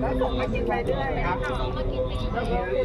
แล้วส่งมากินไปเรื่อยครับแล้วก็คือห้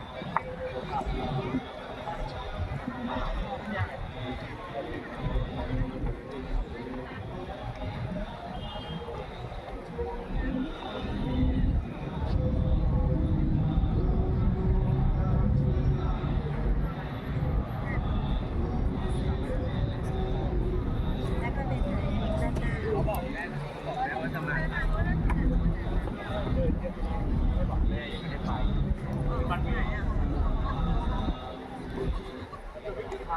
Yeah.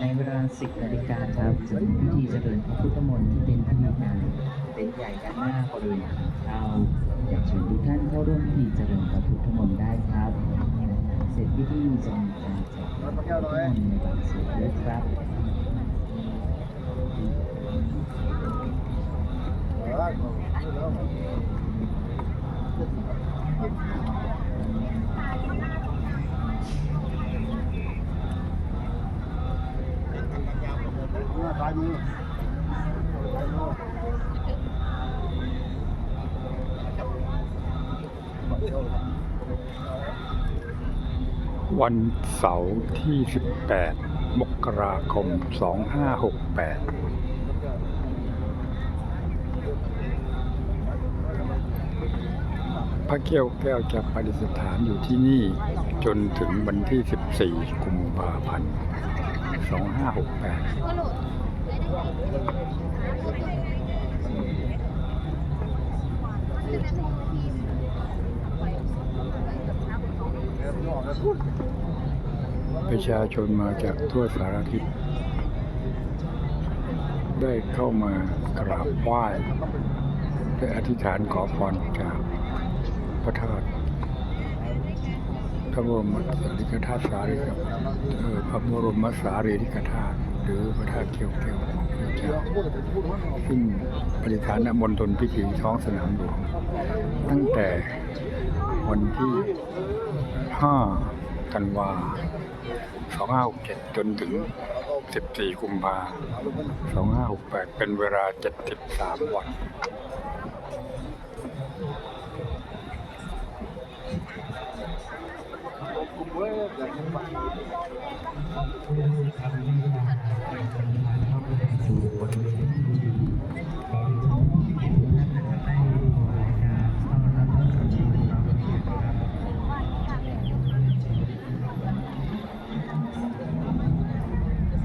ในเวลา 10นาฬิกาครับจะมีพิธีเจริญพระพุทธมนต์ที่เป็นพิธีการเป็นใหญ่ด้านหน้าบริเวณทางเข้าอยากเชิญทุกท่านเข้าร่วมพิธีเจริญพระพุทธมนต์ได้ครับ เสร็จพิธีจะมีการแจกพระพุทธมนต์ในบางส่วนด้วยครับ วันเสาร์ที่ 18 มกราคม 2568พระเกี้ยวแก้วจะประดิษฐานอยู่ที่นี่จนถึงวันที่ 14 กุมภาพันธ์ 2568 ประชาชนมาจากทั่วสารทิศได้เข้ามากราบไหว้และอธิษฐานขอพรจากพระธาตุพระบรมสารีริกธาตุสารีกับพระบรมสารีริกธาตุ หรือพระธาตุเกี่ยวแก้วของพระเจ้าซึ่งปฏิฐานณมณฑลพิธีท้องสนามหลวงตั้งแต่วันที่ 5 ธันวา2567จนถึง 14 กุมภา2568 เป็นเวลา 73 วัน